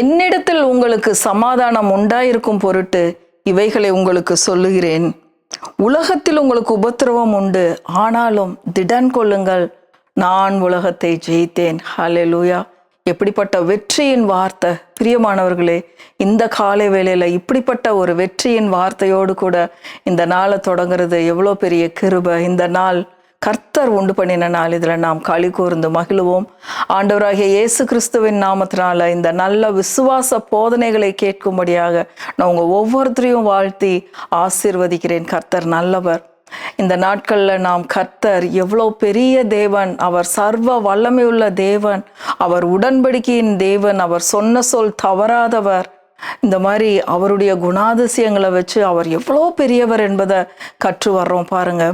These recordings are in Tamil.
என்னிடத்தில் உங்களுக்கு சமாதானம் உண்டாயிருக்கும் பொருட்டு இவைகளை உங்களுக்கு சொல்லுகிறேன். உலகத்தில் உங்களுக்கு உபத்திரவம் உண்டு. ஆனாலும் திடன் கொள்ளுங்கள். நான் உலகத்தை ஜெயித்தேன். ஹalleluya எப்படிப்பட்ட வெற்றியின் வார்த்தை. பிரியமானவர்களே இந்த காலை வேளையில் இப்படிப்பட்ட ஒரு வெற்றியின் வார்த்தையோடு கூட இந்த நாளை தொடங்குறது எவ்வளோ பெரிய கிருபை. இந்த நாள் கர்த்தர் உண்டு பண்ணின நாள் இதில் நாம் களி கூர்ந்து மகிழுவோம். ஆண்டவராகிய இயேசு கிறிஸ்துவின் நாமத்தினால இந்த நல்ல விசுவாச போதனைகளை கேட்கும்படியாக நான் உங்கள் ஒவ்வொருத்தரையும் வாழ்த்தி ஆசீர்வதிக்கிறேன். கர்த்தர் நல்லவர். இந்த நாட்களில் நாம் கர்த்தர் எவ்வளோ பெரிய தேவன் அவர் சர்வ வல்லமையுள்ள தேவன் அவர் உடன்படிக்கையின் தேவன் அவர் சொன்ன சொல் தவறாதவர். இந்த மாதிரி அவருடைய குணாதிசயங்களை வச்சு அவர் எவ்வளோ பெரியவர் என்பதை கற்று வர்றோம் பாருங்க.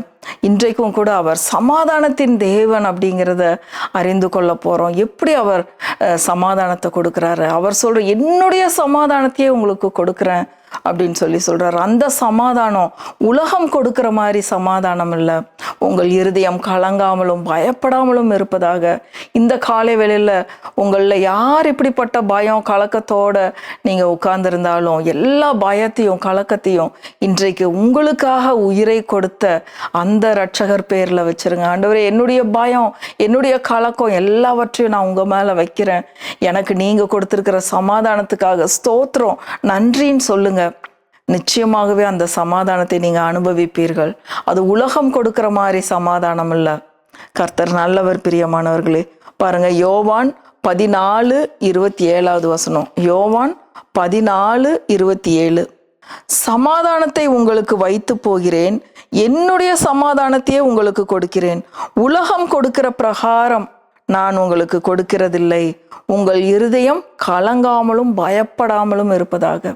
இன்றைக்கும் கூட அவர் சமாதானத்தின் தேவன் அப்படிங்கிறத அறிந்து கொள்ள போகிறோம் எப்படி அவர் அஹ், சமாதானத்தை கொடுக்குறாரு? அவர் சொல்ற என்னுடைய சமாதானத்தையே உங்களுக்கு கொடுக்குறேன். அப்படின்னு சொல்லி சொல்றாரு. அந்த சமாதானம் உலகம் கொடுக்கிற மாதிரி சமாதானம் இல்லை. உங்கள் இருதயம் கலங்காமலும் பயப்படாமலும் இருப்பதாக. இந்த காலை வேளையில் உங்களில் யார் இப்படிப்பட்ட பயம் கலக்கத்தோட நீங்க உட்கார்ந்துருந்தாலும் எல்லா பயத்தையும் கலக்கத்தையும் இன்றைக்கு உங்களுக்காக உயிரை கொடுத்த அந்த ரட்சகர் பேர்ல வச்சிருங்க. ஆண்டவரே என்னுடைய பயம் என்னுடைய கலக்கம் எல்லாவற்றையும் நான் உங்க மேல வைக்கிறேன். எனக்கு நீங்க கொடுத்துருக்கிற சமாதானத்துக்காக ஸ்தோத்திரம் நன்றின்னு சொல்லுங்க. நிச்சயமாகவே அந்த சமாதானத்தை நீங்கள் அனுபவிப்பீர்கள். அது உலகம் கொடுக்கிற மாதிரி சமாதானம் இல்லை கர்த்தர் நல்லவர் பிரியமானவர்களே. பாருங்க யோவான் பதினாலு இருபத்தி ஏழாவது வசனம். யோவான் பதினாலு இருபத்தி ஏழு சமாதானத்தை உங்களுக்கு வைத்து போகிறேன். என்னுடைய சமாதானத்தையே உங்களுக்கு கொடுக்கிறேன். உலகம் கொடுக்கிற பிரகாரம் நான் உங்களுக்கு கொடுக்கிறதில்லை. உங்கள் இருதயம் கலங்காமலும் பயப்படாமலும் இருப்பதாக.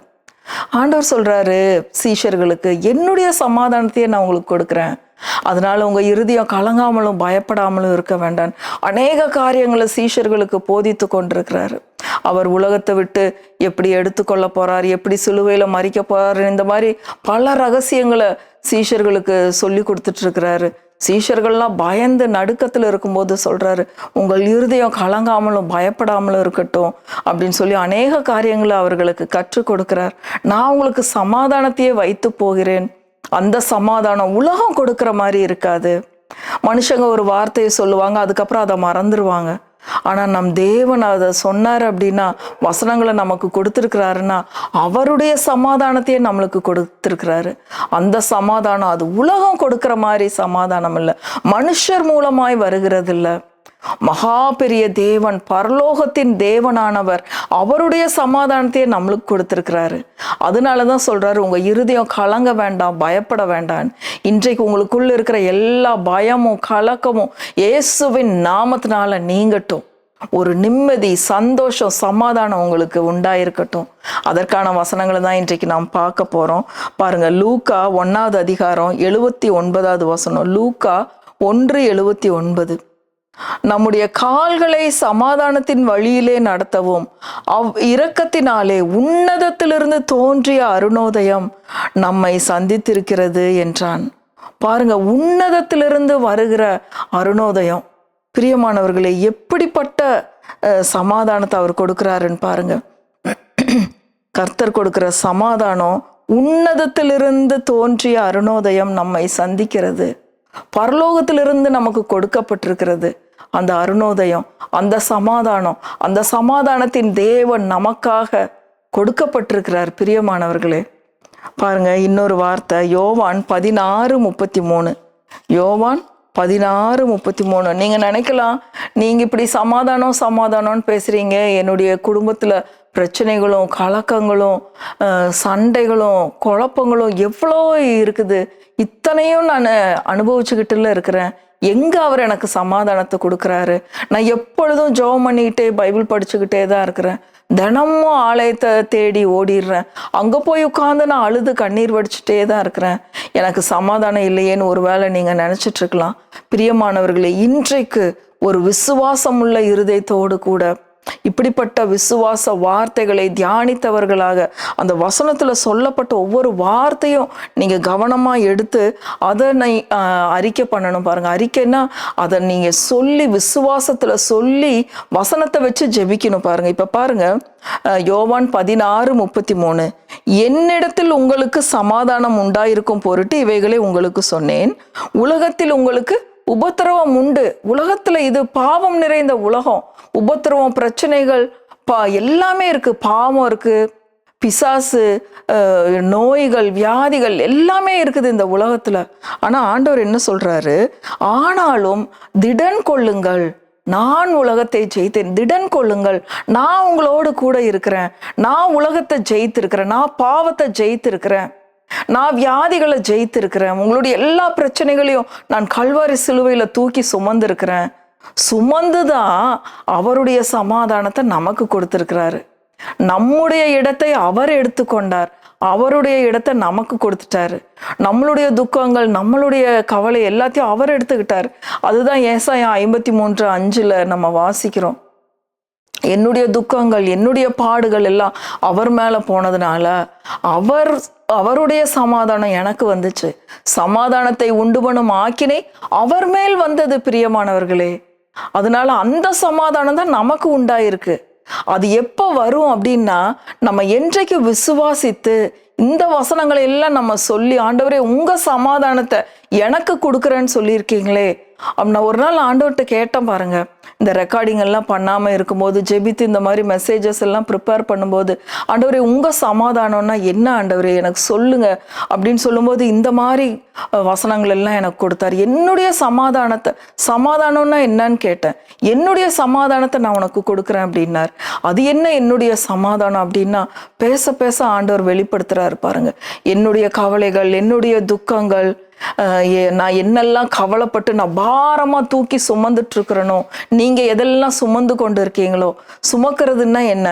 ஆண்டவர் சொல்றாரு சீஷர்களுக்கு என்னுடைய சமாதானத்தையே நான் உங்களுக்கு கொடுக்குறேன். அதனால உங்க இருதயம் கலங்காமலும் பயப்படாமலும் இருக்க வேண்டாம். அநேக காரியங்களை சீஷர்களுக்கு போதித்து கொண்டிருக்கிறாரு. அவர் உலகத்தை விட்டு எப்படி எடுத்துக்கொள்ள போறார் எப்படி சிலுவையில மறிக்க போறாரு இந்த மாதிரி பல ரகசியங்களை சீஷர்களுக்கு சொல்லி கொடுத்துட்டு இருக்கிறாரு. சீஷர்கள்லாம் பயந்து நடுக்கத்தில் இருக்கும்போது சொல்கிறாரு உங்கள் இருதயம் கலங்காமலும் பயப்படாமலும் இருக்கட்டும் அப்படின்னு சொல்லி அநேக காரியங்களை அவர்களுக்கு கற்றுக் கொடுக்கிறார். நான் உங்களுக்கு சமாதானத்தையே வைத்து போகிறேன். அந்த சமாதானம் உலகம் கொடுக்குற மாதிரி இருக்காது. மனுஷங்க ஒரு வார்த்தையை சொல்லுவாங்க அதுக்கப்புறம் அதை மறந்துடுவாங்க ஆனா நம் தேவன் அதை சொன்னார் அப்படின்னா வசனங்களை நமக்கு கொடுத்துருக்கிறாருன்னா அவருடைய சமாதானத்தையே நம்மளுக்கு கொடுத்துருக்கிறாரு. அந்த சமாதானம் அது உலகம் கொடுக்கிற மாதிரி சமாதானம் இல்லை. மனுஷர் மூலமாய் வருகிறது இல்லை மகா பெரிய தேவன் பரலோகத்தின் தேவனானவர் அவருடைய சமாதானத்தையே நம்மளுக்கு கொடுத்துருக்கிறாரு. அதனால தான் சொல்கிறாரு உங்கள் இருதயம் கலங்க வேண்டாம் பயப்பட வேண்டாம். இன்றைக்கு உங்களுக்குள்ளே இருக்கிற எல்லா பயமும் கலக்கமும் இயேசுவின் நாமத்தினால நீங்கட்டும். ஒரு நிம்மதி சந்தோஷம் சமாதானம் உங்களுக்கு உண்டாயிருக்கட்டும். அதற்கான வசனங்களை தான் இன்றைக்கு நாம் பார்க்க போகிறோம் பாருங்க லூக்கா ஒன்றாவது அதிகாரம் எழுபத்தி ஒன்பதாவது வசனம். லூக்கா ஒன்று எழுபத்தி ஒன்பது. நம்முடைய கால்களை சமாதானத்தின் வழியிலே நடத்தவும் அவ் இரக்கத்தினாலே உன்னதத்திலிருந்து தோன்றிய அருணோதயம் நம்மை சந்தித்திருக்கிறது என்றான். பாருங்க உன்னதத்திலிருந்து வருகிற அருணோதயம். பிரியமானவர்களே எப்படிப்பட்ட சமாதானத்தை அவர் கொடுக்கிறாருன்னு பாருங்க. கர்த்தர் கொடுக்கிற சமாதானம் உன்னதத்திலிருந்து தோன்றிய அருணோதயம் நம்மை சந்திக்கிறது. பரலோகத்திலிருந்து நமக்கு கொடுக்கப்பட்டிருக்கிறது. அந்த அருணோதயம் அந்த சமாதானம் அந்த சமாதானத்தின் தேவன் நமக்காக கொடுக்கப்பட்டிருக்கிறார் பிரியமானவர்களே. பாருங்க இன்னொரு வார்த்தை யோவான் பதினாறு முப்பத்தி மூணு யோவான் பதினாறு முப்பத்தி மூணு நீங்கள் நினைக்கலாம் நீங்கள் இப்படி சமாதானம் சமாதானம்னு பேசுகிறீங்க என்னுடைய குடும்பத்தில் பிரச்சனைகளும் கலக்கங்களும் சண்டைகளும் குழப்பங்களும் எவ்வளோ இருக்குது. இத்தனையும் நான் அனுபவிச்சுக்கிட்டுல இருக்கிறேன். எங்கே அவர் எனக்கு சமாதானத்தை கொடுக்குறாரு? நான் எப்பொழுதும் ஜெபம் பண்ணிக்கிட்டே பைபிள் படிச்சுக்கிட்டே தான் இருக்கிறேன். தினமும் ஆலயத்தை தேடி ஓடிடுறேன். அங்கே போய் உட்காந்து நான் அழுது கண்ணீர் வடிச்சுட்டே தான் இருக்கிறேன். எனக்கு சமாதானம் இல்லையேன்னு ஒரு வேளை நீங்கள் நினச்சிட்ருக்கலாம் பிரியமானவர்களே இன்றைக்கு ஒரு விசுவாசம் உள்ள இருதயத்தோடு கூட இப்படிப்பட்ட விசுவாச வார்த்தைகளை தியானித்தவர்களாக அந்த வசனத்தில் சொல்லப்பட்ட ஒவ்வொரு வார்த்தையும் நீங்கள் கவனமா எடுத்து அதை அறிக்கை பண்ணணும் பாருங்க. அறிக்கைன்னா அதை நீங்கள் சொல்லி விசுவாசத்தில் சொல்லி வசனத்தை வச்சு ஜெபிக்கணும் பாருங்க. இப்போ பாருங்க யோவான் பதினாறு முப்பத்தி மூணு என்னிடத்தில் உங்களுக்கு சமாதானம் உண்டாயிருக்கும் பொருட்டு இவைகளை உங்களுக்கு சொன்னேன். உலகத்தில் உங்களுக்கு உபத்திரவம் உண்டு. உலகத்துல இது பாவம் நிறைந்த உலகம். உபத்திரவம் பிரச்சனைகள் பா எல்லாமே இருக்கு. பாவம் இருக்கு பிசாசு நோய்கள் வியாதிகள் எல்லாமே இருக்குது இந்த உலகத்துல. ஆனா ஆண்டவர் என்ன சொல்றாரு? ஆனாலும் திடன் கொள்ளுங்கள். நான் உலகத்தை ஜெயித்தேன். திடன் கொள்ளுங்கள். நான் உங்களோடு கூட இருக்கிறேன். நான் உலகத்தை ஜெயித்திருக்கிறேன். நான் பாவத்தை ஜெயித்திருக்கிறேன். நான் வியாதிகளை ஜெயித்திருக்கிறேன். உங்களுடைய எல்லா பிரச்சனைகளையும் நான் கல்வாரி சிலுவையில தூக்கி சுமந்திருக்கிறேன். சுமந்துதான் அவருடைய சமாதானத்தை நமக்கு கொடுத்துருக்கிறாரு. நம்முடைய இடத்தை அவர் எடுத்துக்கொண்டார். அவருடைய இடத்தை நமக்கு கொடுத்துட்டாரு. நம்மளுடைய துக்கங்கள் நம்மளுடைய கவலை எல்லாத்தையும் அவர் எடுத்துக்கிட்டார். அதுதான் ஏசாயம் ஐம்பத்தி மூன்று அஞ்சுல நம்ம வாசிக்கிறோம். என்னுடைய துக்கங்கள் என்னுடைய பாடுகள் எல்லாம் அவர் மேலே போனதுனால அவர் அவருடைய சமாதானம் எனக்கு வந்துச்சு. சமாதானத்தை உண்டு பண்ணும் ஆக்கினை அவர் மேல் வந்தது பிரியமானவர்களே. அதனால அந்த சமாதானம் தான் நமக்கு உண்டாயிருக்கு. அது எப்போ வரும் அப்படின்னா நம்ம என்றைக்கு விசுவாசித்து இந்த வசனங்களை எல்லாம் நம்ம சொல்லி ஆண்டவரே உங்க சமாதானத்தை எனக்கு கொடுக்குறேன்னு சொல்லியிருக்கீங்களே. அப்படின்னா நான் ஒரு நாள் ஆண்டவர்கிட்ட கேட்டேன் பாருங்க. இந்த ரெக்கார்டிங் எல்லாம் பண்ணாம இருக்கும்போது ஜெபித்து இந்த மாதிரி மெசேஜஸ் எல்லாம் ப்ரிப்பேர் பண்ணும்போது ஆண்டவரே உங்க சமாதானம்னா என்ன ஆண்டவரே எனக்கு சொல்லுங்க. அப்படின்னு சொல்லும்போது இந்த மாதிரி வசனங்கள் எல்லாம் எனக்கு கொடுத்தாரு. என்னுடைய சமாதானத்தை சமாதானம்னா என்னன்னு கேட்டேன். என்னுடைய சமாதானத்தை நான் உனக்கு கொடுக்குறேன் அப்படின்னார். அது என்ன என்னுடைய சமாதானம் அப்படின்னா பேச பேச ஆண்டவர் வெளிப்படுத்துறாரு. பாருங்க. என்னுடைய கவலைகள் என்னுடைய துக்கங்கள் நான் என்னெல்லாம் கவலைப்பட்டு நான் பாரமா தூக்கி சுமந்துட்டு இருக்கிறனோ நீங்க எதெல்லாம் சுமந்து கொண்டு இருக்கீங்களோ சுமக்கிறதுன்னா என்ன?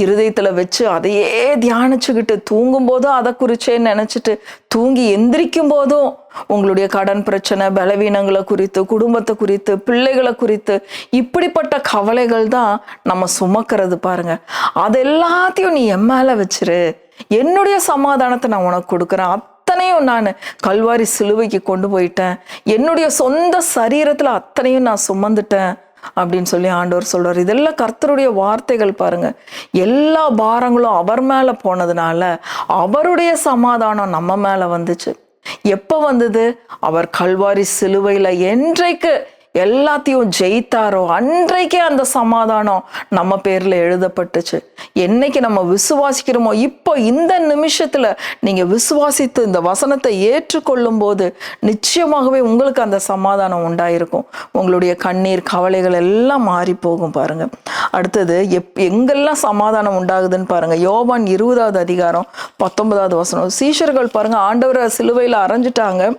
இருதயத்தில் வச்சு அதையே தியானிச்சுக்கிட்டு தூங்கும் போதும் அதை குறிச்சேன்னு நினச்சிட்டு தூங்கி எந்திரிக்கும் போதும் உங்களுடைய கடன் பிரச்சனை பலவீனங்களை குறித்து குடும்பத்தை குறித்து பிள்ளைகளை குறித்து இப்படிப்பட்ட கவலைகள் தான் நம்ம சுமக்கிறது பாருங்க. அது எல்லாத்தையும் நீ என் மேலே வச்சிரு. என்னுடைய சமாதானத்தை நான் உனக்கு கொடுக்குறேன். அத்தனையும் நான் கல்வாரி சிலுவைக்கு கொண்டு போயிட்டேன். என்னுடைய சொந்த சரீரத்தில் அத்தனையும் நான் சுமந்துட்டேன். அப்படின்னு சொல்லி ஆண்டவர் சொல்றார். இதெல்லாம் கர்த்தருடைய வார்த்தைகள் பாருங்க. எல்லா பாரங்களும் அவர் மேல போனதுனால அவருடைய சமாதானம் நம்ம மேல வந்துச்சு. எப்ப வந்தது? அவர் கல்வாரி சிலுவையில என்றைக்கு எல்லாத்தையும் ஜெயித்தாரோ? அன்றைக்கே அந்த சமாதானம் நம்ம பேர்ல எழுதப்பட்டுச்சு. என்னைக்கு நம்ம விசுவாசிக்கிறோமோ இப்போ இந்த நிமிஷத்துல நீங்க விசுவாசித்து இந்த வசனத்தை ஏற்றுக்கொள்ளும் போது நிச்சயமாகவே உங்களுக்கு அந்த சமாதானம் உண்டாயிருக்கும். உங்களுடைய கண்ணீர் கவலைகள் எல்லாம் மாறி போகும் பாருங்க. அடுத்தது எப் எங்கெல்லாம் சமாதானம் உண்டாகுதுன்னு பாருங்க. யோவான் இருபதாவது அதிகாரம் பத்தொன்பதாவது வசனம். சீஷர்கள் பாருங்க ஆண்டவரை சிலுவையில் அரைஞ்சிட்டாங்க.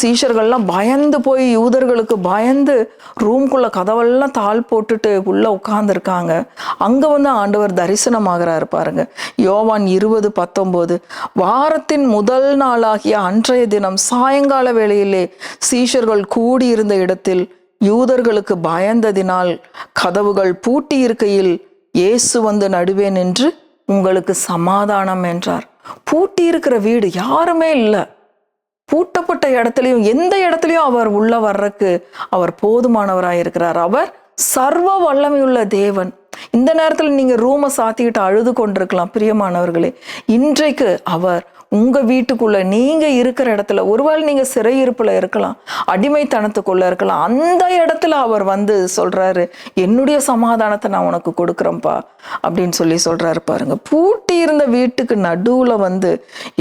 சீஷர்கள்லாம் பயந்து போய் யூதர்களுக்கு பயந்து ரூம்குள்ள கதவெல்லாம் தாள் போட்டுட்டு உள்ள உட்காந்துருக்காங்க அங்க வந்து ஆண்டவர் தரிசனமாகிறாரு பாருங்க. யோவான் இருபது பத்தொன்பது வாரத்தின் முதல் நாளாகிய அன்றைய தினம் சாயங்கால வேளையிலே சீஷர்கள் கூடியிருந்த இடத்தில் யூதர்களுக்கு பயந்ததினால் கதவுகள் பூட்டி இருக்கையில் இயேசு வந்து நடுவே நின்று உங்களுக்கு சமாதானம் என்றார். பூட்டி இருக்கிற வீடு யாருமே இல்லை. பூட்டப்பட்ட இடத்துலையும் எந்த இடத்துலையும் அவர் உள்ள வர்றக்கு அவர் போதுமானவராக இருக்கிறார். அவர் சர்வ வல்லமையுள்ள தேவன். இந்த நேரத்தில் நீங்க ரூமை சாத்திக்கிட்டு அழுது கொண்டிருக்கலாம் பிரியமானவர்களே. இன்றைக்கு அவர் உங்கள் வீட்டுக்குள்ள நீங்கள் இருக்கிற இடத்துல ஒருவேளை நீங்கள் சிறையிருப்பில் இருக்கலாம் அடிமைத்தனத்துக்குள்ளே இருக்கலாம் அந்த இடத்துல அவர் வந்து சொல்கிறாரு என்னுடைய சமாதானத்தை நான் உனக்கு கொடுக்குறேன்ப்பா அப்படின்னு சொல்லி சொல்கிறாரு பாருங்க. பூட்டி இருந்த வீட்டுக்கு நடுவில் வந்து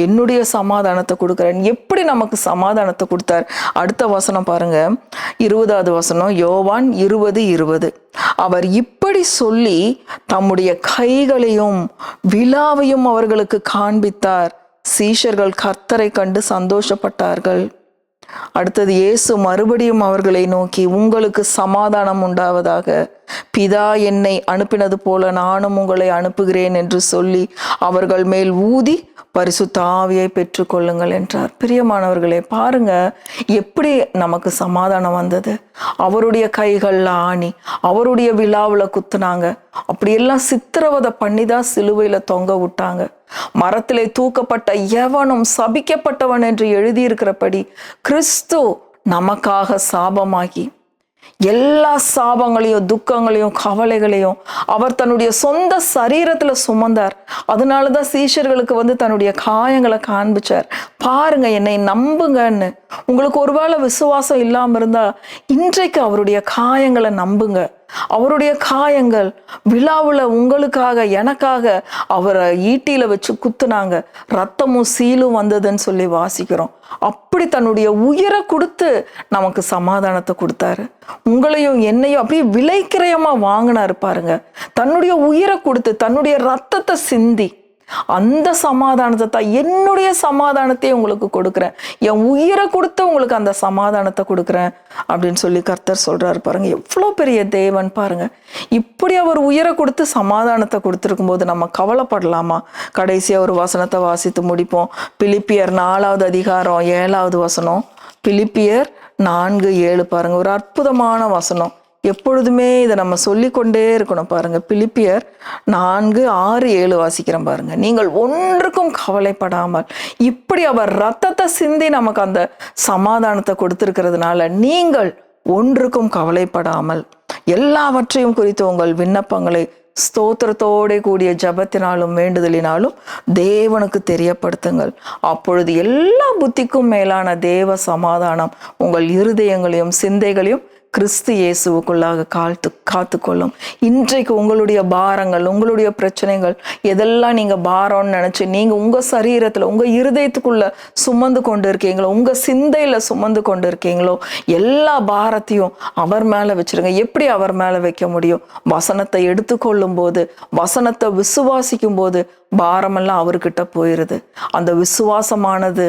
என்னுடைய சமாதானத்தை கொடுக்குறேன். எப்படி நமக்கு சமாதானத்தை கொடுத்தார்? அடுத்த வசனம் பாருங்க. இருபதாவது வசனம் யோவான் இருபது இருபது. அவர் இப்படி சொல்லி தம்முடைய கைகளையும் விழாவையும் அவர்களுக்கு காண்பித்தார். சீஷர்கள் கர்த்தரை கண்டு சந்தோஷப்பட்டார்கள். அடுத்தது இயேசு மறுபடியும் அவர்களை நோக்கி உங்களுக்கு சமாதானம் உண்டாவதாக. பிதா என்னை அனுப்பினது போல நானும் உங்களை அனுப்புகிறேன் என்று சொல்லி அவர்கள் மேல் ஊதி பரிசுத்த ஆவியை பெற்றுக்கொள்ளுங்கள் என்றார். பிரியமானவர்களே பாருங்க எப்படி நமக்கு சமாதானம் வந்தது? அவருடைய கைகள்ல ஆணி அவருடைய விழாவில் குத்துனாங்க. அப்படியெல்லாம் சித்திரவதை பண்ணி தான் சிலுவையில் தொங்க விட்டாங்க. மரத்திலே தூக்கப்பட்ட எவனும் சபிக்கப்பட்டவன் என்று எழுதியிருக்கிறபடி கிறிஸ்து நமக்காக சாபமாகி எல்லா சாபங்களையும் துக்கங்களையும் கவலைகளையும் அவர் தன்னுடைய சொந்த சரீரத்துல சுமந்தார். அதனால தான் சீஷர்களுக்கு வந்து தன்னுடைய காயங்களை காண்பிச்சார். பாருங்க என்னை நம்புங்கன்னு. உங்களுக்கு ஒருவேளை விசுவாசம் இல்லாம இருந்தா இன்றைக்கு அவருடைய காயங்களை நம்புங்க. அவருடைய காயங்கள் விழாவில் உங்களுக்காக எனக்காக அவரை ஈட்டியில் வச்சு குத்துனாங்க. ரத்தமும் சீலும் வந்ததுன்னு சொல்லி வாசிக்கிறோம். அப்படி தன்னுடைய உயிரை கொடுத்து நமக்கு சமாதானத்தை கொடுத்தாரு. உங்களையும் என்னையும் அப்படியே விலைக்கிரயமாக வாங்கினாரு பாருங்க. தன்னுடைய உயிரை கொடுத்து தன்னுடைய ரத்தத்தை சிந்தி அந்த சமாதானத்தை தான் என்னுடைய சமாதானத்தை உங்களுக்கு கொடுக்குறேன். என் உயிரை கொடுத்து உங்களுக்கு அந்த சமாதானத்தை கொடுக்குறேன் அப்படின்னு சொல்லி கர்த்தர் சொல்றாரு பாருங்க. எவ்வளோ பெரிய தேவன் பாருங்க. இப்படி அவர் உயிரை கொடுத்து சமாதானத்தை கொடுத்துருக்கும் போது நம்ம கவலைப்படலாமா? கடைசியாக ஒரு வசனத்தை வாசித்து முடிப்போம். பிலிப்பியர் நாலாவது அதிகாரம் ஏழாவது வசனம். பிலிப்பியர் நான்கு ஏழு பாருங்க. ஒரு அற்புதமான வசனம். எப்பொழுதுமே இதை நம்ம சொல்லிக்கொண்டே இருக்கணும் பாருங்க. பிலிப்பியர் நான்கு ஆறு ஏழு வாசிக்கிறோம் பாருங்க. நீங்கள் ஒன்றுக்கும் கவலைப்படாமல் இப்படி அவர் ரத்தத்தை சிந்தி நமக்கு அந்த சமாதானத்தை கொடுத்துருக்கிறதுனால நீங்கள் ஒன்றுக்கும் கவலைப்படாமல் எல்லாவற்றையும் குறித்து உங்கள் விண்ணப்பங்களை ஸ்தோத்திரத்தோட கூடிய ஜபத்தினாலும் வேண்டுதலினாலும் தேவனுக்கு தெரியப்படுத்துங்கள். அப்பொழுது எல்லா புத்திக்கும் மேலான தேவ சமாதானம் உங்கள் இருதயங்களையும் சிந்தைகளையும் கிறிஸ்து இயேசுவுக்குள்ளாக காத்து காத்துக்கொள்ளும். இன்றைக்கு உங்களுடைய பாரங்கள் உங்களுடைய பிரச்சனைகள் எதெல்லாம் நீங்கள் பாரம்னு நினச்சி நீங்கள் உங்கள் சரீரத்தில் உங்கள் இருதயத்துக்குள்ளே சுமந்து கொண்டு இருக்கீங்களோ உங்கள் சிந்தையில் சுமந்து கொண்டு இருக்கீங்களோ எல்லா பாரத்தையும் அவர் மேலே வச்சிருங்க. எப்படி அவர் மேலே வைக்க முடியும்? வசனத்தை எடுத்துக்கொள்ளும் போது வசனத்தை விசுவாசிக்கும் போது பாரமெல்லாம் அவர்கிட்ட போயிடுது அந்த விசுவாசமானது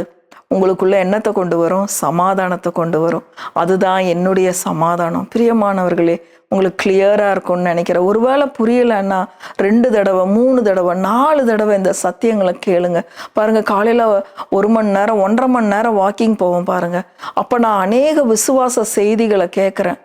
உங்களுக்குள்ள என்னத்தை கொண்டு வரும்? சமாதானத்தை கொண்டு வரும். அதுதான் என்னுடைய சமாதானம். பிரியமானவர்களே உங்களுக்கு கிளியராக இருக்கும்னு நினைக்கிறேன். ஒருவேளை புரியலைன்னா ரெண்டு தடவை மூணு தடவை நாலு தடவை இந்த சத்தியங்களை கேளுங்க. பாருங்கள் காலையில் ஒரு மணி நேரம் ஒன்றரை மணி நேரம் வாக்கிங் போவோம் பாருங்கள் அப்போ நான் அநேக விசுவாச செய்திகளை கேட்குறேன்.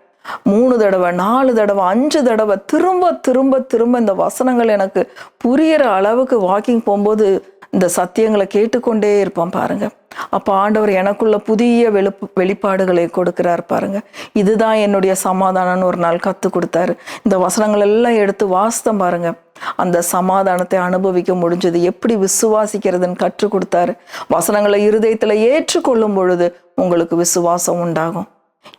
மூணு தடவை நாலு தடவை அஞ்சு தடவை திரும்ப திரும்ப திரும்ப இந்த வசனங்கள் எனக்கு புரியிற அளவுக்கு வாக்கிங் போகும்போது இந்த சத்தியங்களை கேட்டுக்கொண்டே இருப்பான் பாருங்க. அப்போ ஆண்டவர் எனக்குள்ள புதிய வெளிப்பு வெளிப்பாடுகளை கொடுக்கிறார் பாருங்க. இதுதான் என்னுடைய சமாதானம்னு ஒரு நாள் கற்றுக் கொடுத்தாரு. இந்த வசனங்கள் எல்லாம் எடுத்து வாஸ்தம் பாருங்க. அந்த சமாதானத்தை அனுபவிக்க முடிஞ்சது. எப்படி விசுவாசிக்கிறதுன்னு கற்றுக் கொடுத்தாரு. வசனங்களை இருதயத்தில் ஏற்றுக்கொள்ளும் பொழுது உங்களுக்கு விசுவாசம் உண்டாகும்.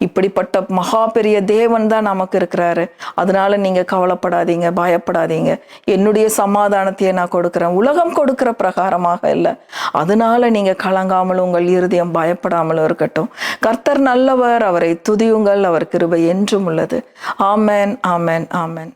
இப்படிப்பட்ட மகா பெரிய தேவன் தான் நமக்கு இருக்கிறாரு. அதனால நீங்க கவலைப்படாதீங்க பயப்படாதீங்க. என்னுடைய சமாதானத்தையே நான் கொடுக்குறேன். உலகம் கொடுக்கிற பிரகாரமாக இல்லை. அதனால நீங்க கலங்காமல் உங்கள் இருதயம் பயப்படாமலும் இருக்கட்டும். கர்த்தர் நல்லவர் அவரை துதியுங்கள் அவர் கிருபை என்றும் உள்ளது. ஆமேன் ஆமேன் ஆமேன்.